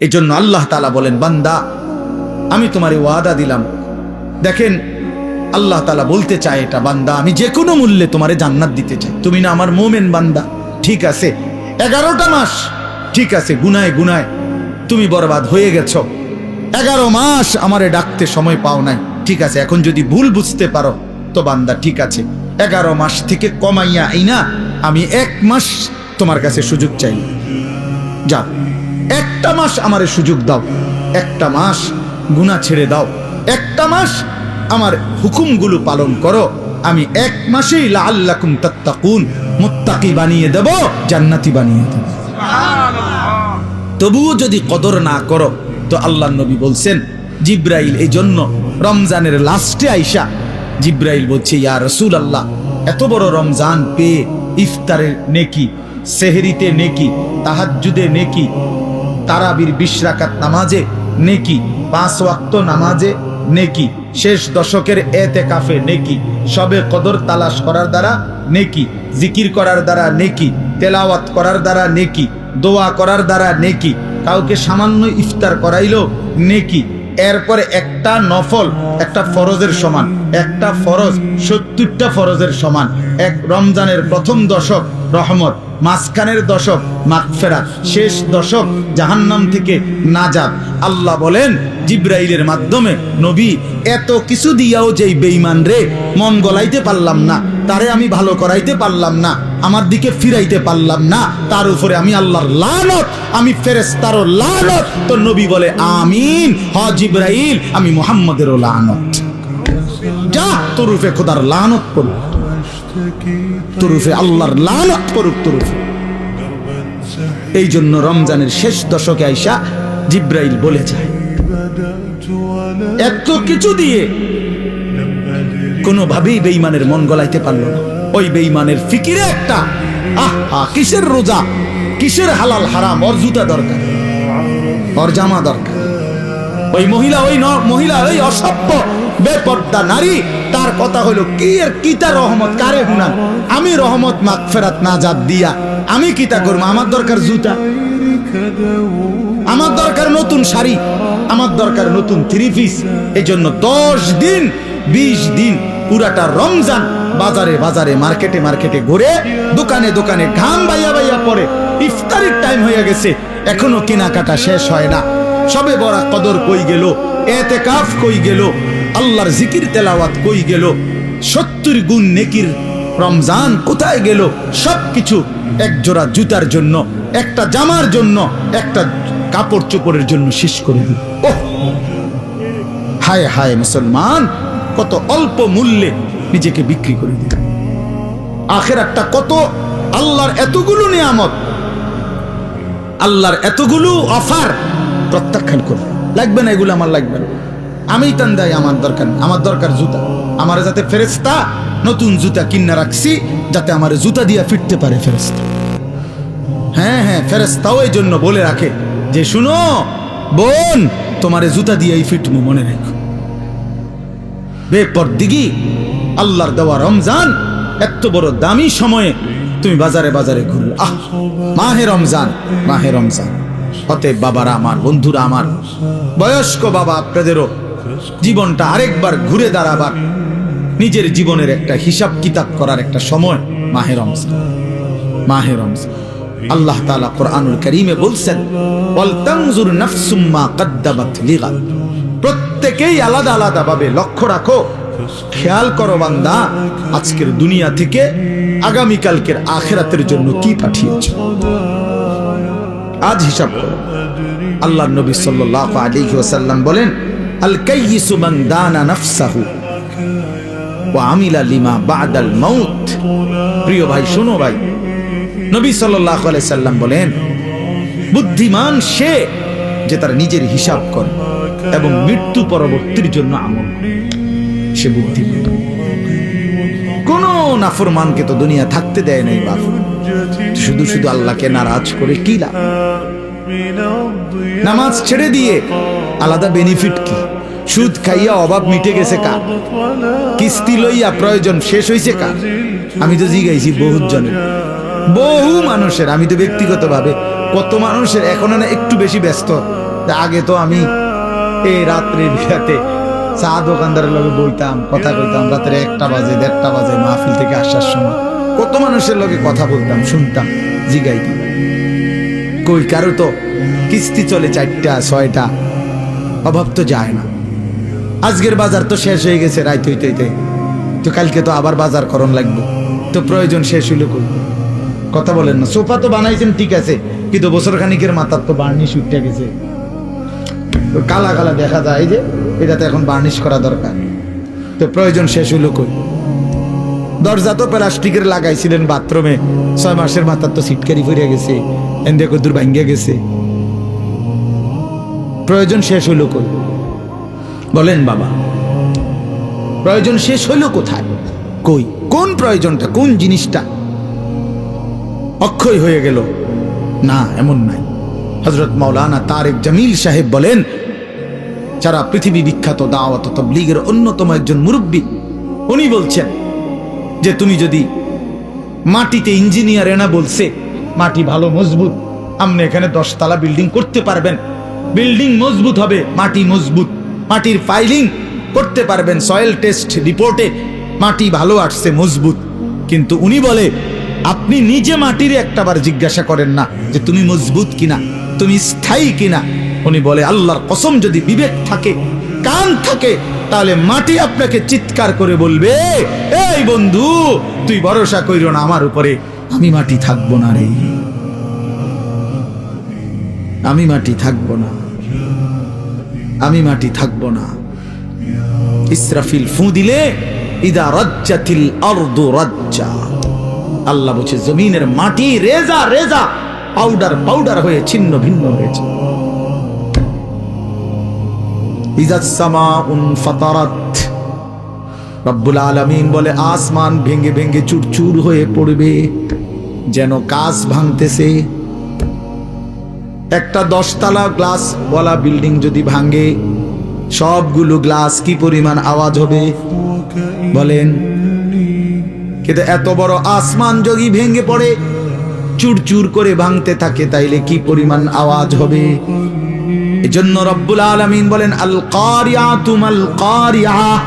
এই জন্য আল্লাহ তালা বলেন, বান্দা, আমি তোমার ওয়াদা দিলাম। দেখেন, আল্লাহ তালা বলতে চায় এটা, বান্দা, আমি যে কোনো মূল্যে তোমারে জান্নাত দিতে চাই। তুমি না আমার মোমেন বান্দা। ঠিক আছে, এগারোটা মাস, ঠিক আছে, গুনায় গুনায় তুমি বরবাদ হয়ে গেছ। এগারো মাস আমারে ডাকতে সময় পাও নাই। ঠিক আছে, এখন যদি ভুল বুঝতে পারো, তো বান্দা, ঠিক আছে। এগারো মাস থেকে কমাইয়া এই না আমি এক মাস তোমার কাছে সুযোগ চাই যা একটা মাস আমারে সুযোগ দাও। একটা মাস গুণা ছেড়ে দাও। একটা মাস আমার হুকুমগুলো পালন করো। আমি এক মাসেই লাল্লাকুম তাত্তাকুন, মুত্তাকি বানিয়ে দেব, জান্নাতি বানিয়ে দেব। তবুও যদি কদর না করো, তো আল্লাহ নবী বলছেন, জিব্রাইল এই জন্য রমজানের লাস্টে আইসা, জিব্রাইল বলছে, ইয়া রসুল আল্লাহ এত বড় রমজান পেয়ে ইফতারের নেকি, সেহরিতে নেকি, তাহাজ্জুদে নেকি তারাবির বিশ রাকাত নামাজে, নেকি। পাঁচ ওয়াক্ত নামাজে, নেকি। শেষ দশকের এতে কাফে নেকি। সবে কদর তালাশ করার দ্বারা নেকি। জিকির করার দ্বারা নেকি। তেলাওয়াত করার দ্বারা নেকি। দোয়া করার দ্বারা নেকি। কাউকে সামান্য ইফতার করাইলো নেকি। এরপরে একটা নফল একটা ফরজের সমান। একটা ফরজ সত্তরটা ফরজের সমান। এক রমজানের প্রথম দশক রহমত, মাঝখানের দশক মাগফেরাত, শেষ দশক জাহান্নাম থেকে নাজাত। আল্লাহ বলেন, জিব্রাইলের মাধ্যমে, নবী, এত কিছু দিয়াও যেই বেঈমান রে, মন গলাইতে পারলাম না, তারে আমি ভালো করাইতে পারলাম না, আমার দিকে ফিরাইতে পারলাম না, তার উপরে আমি আল্লাহর লানত, আমি ফেরেস্তারও লানত। তো নবী বলে, আমিন, হ জিব্রাইল, আমি মোহাম্মদেরও লানত। যা তরুফে খোদার লানত করুক তরুফে আল্লাহর লানত করুক তরুফে। এই জন্য রমজানের শেষ দশকে আইসা জিব্রাইল বলে যায়, এত কিছু দিয়ে কোনোভাবেই বেইমানের মন গলাইতে পারল না। ওই বেইমানের ফিকিরে একটা, আহ, কিসের রোজা? কিসের হালাল হারাম? ওর জুতা দরকার, ওর জামা দরকার। ওই মহিলা ওই মহিলা, ওই অসভ্য, বেপর্দা নারী, তার কথা হলো, কি আর কিতা রহমত? কারে হুনান? আমি রহমত মাগফেরাত না জাত দিয়া, আমি কিতা করব? আমার দরকার জুতা, আমার দরকার নতুন শাড়ি, আমার দরকার নতুন থ্রি পিস এই জন্য দশ দিন, বিশ দিন পুরাটা রমজান বাজারে বাজারে, মার্কেটে মার্কেটে ঘুরে, দোকানে দোকানে ঘাম বাইয়া বাইয়া পরে ইফতারির টাইম হয়ে গেছে, এখনও কেনাকাটা শেষ হয় না। সবে বড়া কদর কই গেল এতে কাফ কই গেল, আল্লাহর জিকির তেলাওয়াত কই গেল, সত্তর গুণ নেকির রমজান কোথায় গেল, সবকিছু এক জোড়া জুতার জন্য, একটা জামার জন্য, একটা কাপড় চোপড়ের জন্য শেষ করে দিল। ওহ! হায় হায় মুসলমান, কত অল্প মূল্যে নিজেকে বিক্রি করে দিল। আখের একটা কত? আল্লাহর এতগুলো নিয়ামত, আল্লাহর এতগুলো অফার প্রত্যাখ্যান করবে। লাগবে না এগুলো আমার লাগবে না। আমি তান দেয়, আমার দরকার আমার দরকার জুতা। আমার যাতে ফেরেস্তা নতুন জুতা কিনা রাখছি, যাতে আমার জুতা দিয়া ফিরতে পারে ফেরেস্তা হ্যাঁ হ্যাঁ ফেরেস্তাও এই জন্য বলে রাখে যে, শুনো, বোন, তোমারে জুতা দিয়েই ফিটমু মনে রেখো। বেপর দিঘি আল্লাহর দেওয়া রমজান এত বড় দামি সময়ে তুমি বাজারে বাজারে ঘুরো আহ, মাহে রমজান মাহে রমজান। অতএব বাবারা আমার, বন্ধুরা আমার, বয়স্ক বাবা আপনাদেরও জীবনটা আরেকবার ঘুরে দাঁড়াবার, নিজের জীবনের একটা হিসাব কিতাব করার একটা সময়, মাহে রমজান। মাহে রমজান। আল্লাহ তাআলা কোরআনুল কারীমে বলছেন প্রত্যেকেই আলাদা আলাদা ভাবে লক্ষ্য রাখো। খেয়াল করো বান্দা, আজকের দুনিয়া থেকে আগামীকালকের আখেরাতের জন্য কি পাঠিয়েছ? আজ হিসাব করো। আল্লাহ নবী সাল্লাল্লাহু আলাইহি ওয়াসাল্লাম বলেন আল কাইয়িসু মান দানা নাফসাহু ওয়া আমিলা লিমা বাদাল মাউত। প্রিয় ভাই, শোনো ভাই, নবী সাল্লাল্লাহু আলাইহি সাল্লাম বলেন, বুদ্ধিমান সে যে তার নিজের হিসাব করে এবং মৃত্যু পরবর্তীর জন্য আমল সে বুদ্ধিমান। কোন নাফরমানকে তো দুনিয়া থাকতে দেয় নাই বাপ। শুধু শুধু আল্লাহকে নারাজ করে কি লাভ? নামাজ ছেড়ে দিয়ে আলাদা বেনিফিট কি? সুদ খাইয়া অভাব মিটে গেছে কার? কিস্তি লইয়া প্রয়োজন শেষ হইছে কার? আমি তো জিগাইছি বহুত জনের। বহু মানুষের, আমি তো ব্যক্তিগতভাবে কত মানুষের এখন না একটু বেশি ব্যস্ত। আগে তো আমি এই রাত্রে বিরাতে চা দোকানদারের লগে বইতাম, কথা কইতাম, রাত্রে একটা বাজে, দেড়টা বাজে মাহফিল থেকে আসার সময়। কত মানুষের লোকে কথা বলতাম, শুনতাম, জিগাইতাম। কই, কারও তো কিস্তি চলে চারটা, ছয়টা, অভাব তো যায় না। আজকের বাজার তো শেষ হয়ে গেছে রাইত হইতে হইতে। তো কালকে তো আবার বাজার করণ লাগবে। তো প্রয়োজন শেষ হইল কই? কথা বলেন না। সোফা তো বানাইছেন, ঠিক আছে। কিন্তু বছর খানিকের মাথার তো বার্নিশ উঠে গেছে। কালা কালা দেখা যায় যে এটা তো এখন বার্নিশ করা দরকার। তো প্রয়োজন শেষ হইল কই? দরজা তো প্লাস্টিকের লাগাইছিলেন বাথরুমে। ছয় মাসের মাথার তো সিটকারি ফিরে গেছে। এন্দে কদ্দুর ভাঙ্গিয়া গেছে। প্রয়োজন শেষ হইল কই? বলেন বাবা। প্রয়োজন শেষ হইল কোথায়? কই? কোন প্রয়োজনটা? কোন জিনিসটা? অক্ষয় হয়ে গেল। না, এমন নাই। হজরত মাওলানা তারেক জামিল সাহেব বলেন, যারা পৃথিবী বিখ্যাত দাওয়াত তবলিগের অন্যতম একজন মুরব্বী, উনি বলছেন যে তুমি যদি মাটিতে ইঞ্জিনিয়ার এনা বলছে, মাটি ভালো মজবুত আপনি এখানে দশতলা বিল্ডিং করতে পারবেন। বিল্ডিং মজবুত হবে, মাটি মজবুত। মাটির ফাইলিং করতে পারবেন সয়েল টেস্ট রিপোর্টে মাটি ভালো আসছে, মজবুত। কিন্তু উনি বলে, আপনি নিজে মাটির একটাবার জিজ্ঞাসা করেন না যে তুমি মজবুত কিনা, তুমি স্থায়ী কিনা। উনি বলে, আল্লাহর কসম যদি বিবেক থাকে, কান থাকে তাহলে মাটি আপনাকে চিৎকার করে বলবে, এই বন্ধু, তুই ভরসা কইর না আমার উপরে। আমি মাটি থাকব না রে। আমি মাটি থাকব না। আমি মাটি থাকব না। ইসরাফিল ফু দিলে, ইদা রাজ্জাতিল আরদু রাজ্জা। আল্লাহ বলছে, জমিনের মাটি রেজা রেজা পাউডার পাউডার হয়ে ছিন্ন ভিন্ন হয়েছে। ফাতারাত। রব্বুল বলে, আসমান ভেঙে ভেঙে চুরচুর হয়ে পড়বে, যেন কাজ ভাঙতেছে। একটা দশতলা গ্লাস বলা বিল্ডিং যদি ভাঙে, সবগুলো গ্লাস কি পরিমাণ আওয়াজ হবে? বলেন, কিন্তু এত বড় আসমান যদি ভেঙে পড়ে, চুরচুর করে ভাঙতে থাকে, তাইলে কি পরিমাণ আওয়াজ হবে? এজন্য রব্বুল আলামিন বলেন আল কারিয়া তুমাল কারিয়া।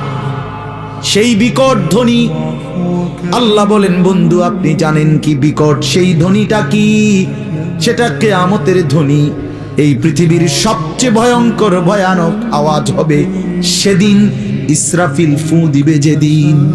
সেই বিকট ধ্বনি। আল্লাহ বলেন, বন্ধু, আপনি জানেন কি বিকট? সেই ধ্বনিটা কি? সেটা কেয়ামতের ধ্বনি। এই পৃথিবীর সবচেয়ে ভয়ঙ্কর, ভয়ানক আওয়াজ হবে সেদিন। ইসরাফিল ফু দিবে যেদিন।